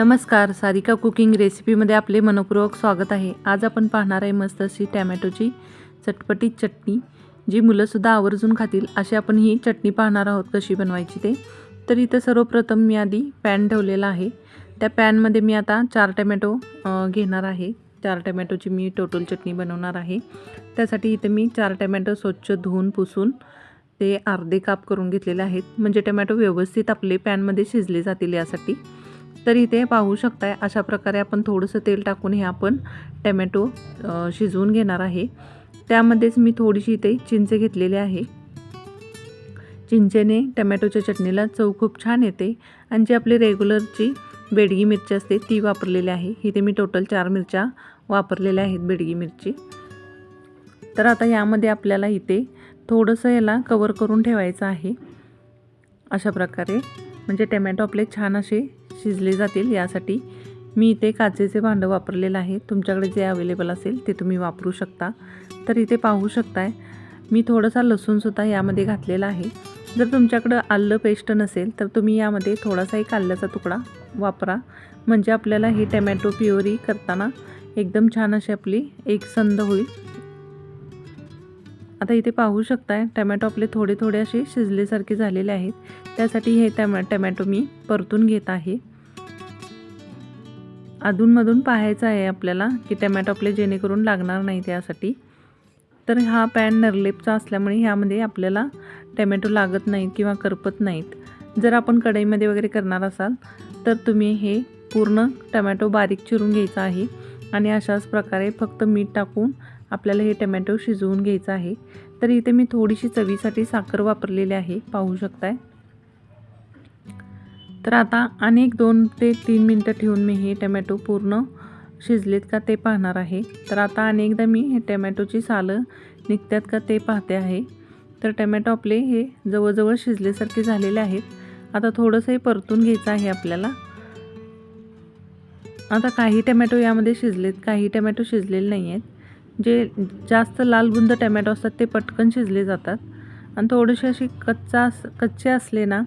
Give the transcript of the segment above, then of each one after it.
नमस्कार सारिका कुकिंग रेसिपीमध्ये आपले मनपूर्वक स्वागत आहे. आज आपण पाहणार आहे मस्त अशी टॅमॅटोची चटपटीत चटणी जी मुलंसुद्धा आवर्जून खातील अशी आपण ही चटणी पाहणार आहोत कशी बनवायची ते. तर इथं सर्वप्रथम मी आधी पॅन ठेवलेला आहे. त्या पॅनमध्ये मी आता चार टॅमॅटो घेणार आहे. चार टॅमॅटोची मी टोटल चटणी बनवणार आहे. त्यासाठी इथं मी चार टॅमॅटो स्वच्छ धुवून पुसून ते अर्धे काप करून घेतलेले आहेत. म्हणजे टमॅटो व्यवस्थित आपले पॅनमध्ये शिजले जातील यासाठी. तर इथे पाहू शकताय. अशा प्रकारे आपण थोडंसं तेल टाकून हे आपण टमॅटो शिजवून घेणार आहे. त्यामध्येच मी थोडीशी इथे चिंचे घेतलेले आहे. चिंचेने टमॅटोच्या चटणीला चव खूप छान येते आणि जी आपली रेग्युलरची बेडगी मिरची असते ती वापरलेली आहे. इथे मी टोटल चार मिरच्या वापरलेल्या आहेत बेडगी मिरची. तर आता यामध्ये आपल्याला इथे थोडंसं याला कवर करून ठेवायचं आहे. अशा प्रकारे. म्हणजे टमॅटो आपले छान असे शिजले जातील यासाठी. मी इथे काचेचे भांडं वापरलेलं आहे. तुमच्याकडे जे अवेलेबल असेल ते तुम्ही वापरू शकता. तर इथे पाहू शकताय मी थोडासा लसूणसुद्धा यामध्ये घातलेला आहे. जर तुमच्याकडं आलं पेस्ट नसेल तर तुम्ही यामध्ये थोडासा एक आल्याचा तुकडा वापरा. म्हणजे आपल्याला ही टमॅटो प्युरी करताना एकदम छान अशी आपली एक संद होईल. आता इथे पाहू शकताय टमॅटो आपले थोडे थोडे असे शिजलेसारखे झालेले आहेत. त्यासाठी हे टमॅ टमॅटो मी परतून घेत आहे. अधूनमधून पाहायचं आहे आपल्याला की टमॅटो आपले जेणेकरून लागणार नाही त्यासाठी. तर हा पॅन नरलेपचा असल्यामुळे ह्यामध्ये आपल्याला टमॅटो लागत नाहीत किंवा करपत नाहीत. जर आपण कढईमध्ये वगैरे करणार असाल तर तुम्ही हे पूर्ण टमॅटो बारीक चिरून घ्यायचा आहे आणि अशाच प्रकारे फक्त मीठ टाकून आपल्याला हे टमॅटो शिजवून घ्यायचं आहे. तर इथे मी थोडीशी चवीसाठी साखर वापरलेली आहे पाहू शकताय. तर आता अनेक दोन ते तीन मिनटं ठेवून मी हे टमॅटो पूर्ण शिजलेत का ते पाहणार आहे. तर आता अनेकदा मी हे टमॅटोची सालं निघतात का ते पाहते आहे. तर टमॅटो आपले हे जवळजवळ शिजल्यासारखे झालेले आहेत. आता थोडंसं हे परतून घ्यायचं आहे आपल्याला. आता काही टमॅटो यामध्ये शिजलेत काही टमॅटो शिजलेले नाही आहेत. जे जास्त लालबुंद टमॅटो असतात ते पटकन शिजले जातात. आणि थोडेसे असे कच्चा अस कच्चे असले ना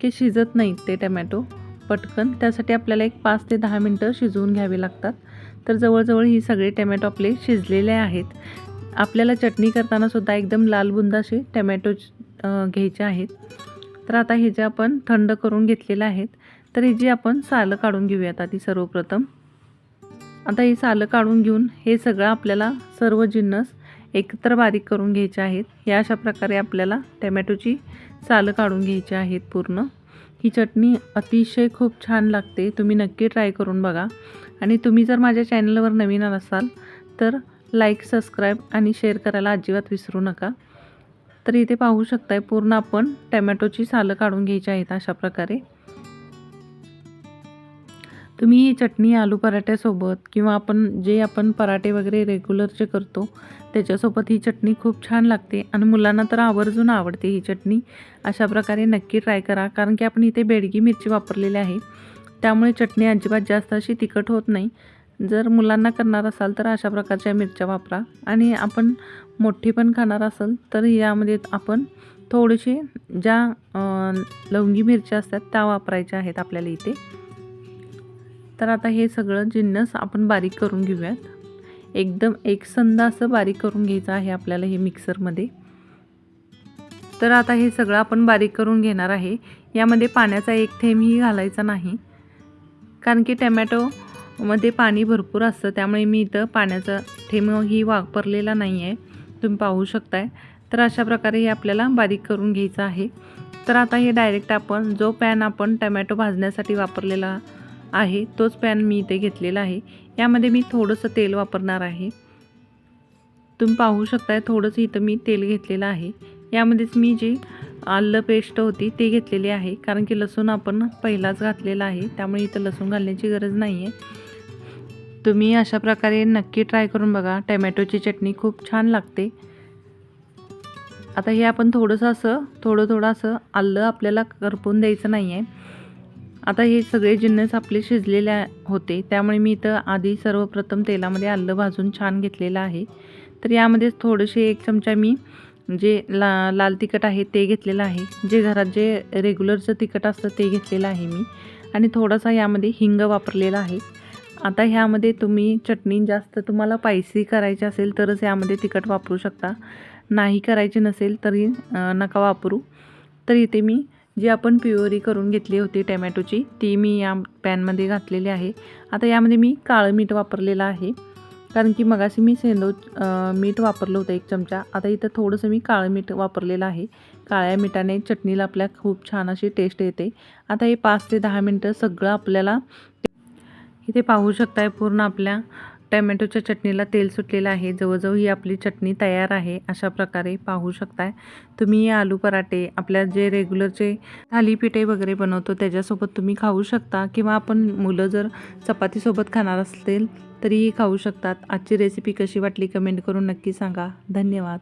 की शिजत नाहीत ते टमॅटो पटकन. त्यासाठी आपल्याला एक पाच ते दहा मिनटं शिजवून घ्यावे लागतात. तर जवळजवळ ही सगळे टमॅटो आपले शिजलेले आहेत. आपल्याला चटणी करतानासुद्धा एकदम लाल असे टमॅटो घ्यायचे आहेत. तर आता हे जे आपण थंड करून घेतलेले आहेत तर ही जी आपण सालं काढून घेऊयात आधी सर्वप्रथम. आता ही सालं काढून घेऊन हे सगळं आपल्याला सर्व जिन्नस एकत्र बारीक करून घ्यायचे आहेत. या अशा प्रकारे आपल्याला टमॅटोची सालं काढून घ्यायची आहेत पूर्ण. ही चटणी अतिशय खूप छान लागते. तुम्ही नक्की ट्राय करून बघा. आणि तुम्ही जर माझ्या चॅनलवर नवीन असाल तर लाईक सबस्क्राईब आणि शेअर करायला अजिबात विसरू नका. तर इथे पाहू शकताय पूर्ण आपण टमॅटोची सालं काढून घ्यायची आहेत अशा प्रकारे. तुम्ही ही चटणी आलू पराठ्यासोबत किंवा आपण जे आपण पराठे वगैरे रेग्युलरचे करतो त्याच्यासोबत ही चटणी खूप छान लागते. आणि मुलांना तर आवर्जून आवडते ही चटणी. अशा प्रकारे नक्की ट्राय करा. कारण की आपण इथे बेडगी मिरची वापरलेली आहे. त्यामुळे चटणी अजिबात जास्त अशी तिखट होत नाही. जर मुलांना करणार असाल तर अशा प्रकारच्या मिरच्या वापरा. आणि आपण मोठी पण खाणार असाल तर यामध्ये आपण थोडेसे ज्या लवंगी मिरच्या असतात त्या वापरायच्या आहेत आपल्याला इथे. तर आता हे सगळं जिन्नस आपण बारीक करून घेऊयात. एकदम एकसंध असं बारीक करून घ्यायचं आहे आपल्याला हे मिक्सरमध्ये. तर आता हे सगळं आपण बारीक करून घेणार आहे. यामध्ये पाण्याचा एक थेंबही घालायचा नाही. कारण की टमॅटोमध्ये पाणी भरपूर असतं त्यामुळे मी इथं पाण्याचा थेंबही वापरलेला नाही आहे तुम्ही पाहू शकताय. तर अशा प्रकारे हे आपल्याला बारीक करून घ्यायचं आहे. तर आता हे डायरेक्ट आपण जो पॅन आपण टमॅटो भाजण्यासाठी वापरलेला आहे तोच पॅन मी इथे घेतलेला आहे. यामध्ये मी थोडंसं तेल वापरणार आहे. तुम्ही पाहू शकताय थोडंसं इथं मी तेल घेतलेलं आहे. यामध्येच मी जी आलं पेस्ट होती ते घेतलेली आहे. कारण की लसूण आपण पहिलाच घातलेला आहे त्यामुळे इथं लसूण घालण्याची गरज नाही आहे तुम्ही अशा प्रकारे नक्की ट्राय करून बघा. टमॅटोची चटणी खूप छान लागते. आता हे आपण थोडंसं असं थोडं थोडं असं आलं आपल्याला करपून द्यायचं नाही आहे आता हे सगळे जिन्नस आपले शिजलेले होते त्यामुळे मी इथं आधी सर्वप्रथम तेलामध्ये आलं भाजून छान घेतलेलं आहे. तर यामध्येच थोडेसे एक चमचा मी जे ला लाल तिखट आहे ते घेतलेलं आहे. जे घरात जे रेग्युलरचं तिखट असतं ते घेतलेलं आहे मी. आणि थोडासा यामध्ये हिंग वापरलेला आहे. आता ह्यामध्ये तुम्ही चटणी जास्त तुम्हाला पायसी करायची असेल तरच यामध्ये तिखट वापरू शकता. नाही करायची नसेल तरी नका वापरू. तर इथे मी जी आपण प्युअरी करून घेतली होती टॅमॅटोची ती मी या पॅनमध्ये घातलेली आहे. आता यामध्ये मी काळं मीठ वापरलेलं आहे. कारण की मगाशी मी सेंदो मीठ वापरलं होतं एक चमचा. आता इथं थोडंसं मी काळं मीठ वापरलेलं आहे. काळ्या मिठाने चटणीला आपल्या खूप छान अशी टेस्ट येते. आता हे पाच ते दहा मिनटं सगळं आपल्याला इथे पाहू शकताय पूर्ण आपल्या टॅमॅटोच्या चटणीला तेल सुटलेलं आहे. जवळजवळ ही आपली चटणी तयार आहे अशा प्रकारे पाहू शकताय. तुम्ही हे आलू पराठे आपल्या जे रेग्युलरचे थालीपीठे वगैरे बनवतो त्याच्यासोबत तुम्ही खाऊ शकता किंवा आपण मुलं जर चपातीसोबत खाणार असतील तरीही खाऊ शकतात. आजची रेसिपी कशी वाटली कमेंट करून नक्की सांगा. धन्यवाद.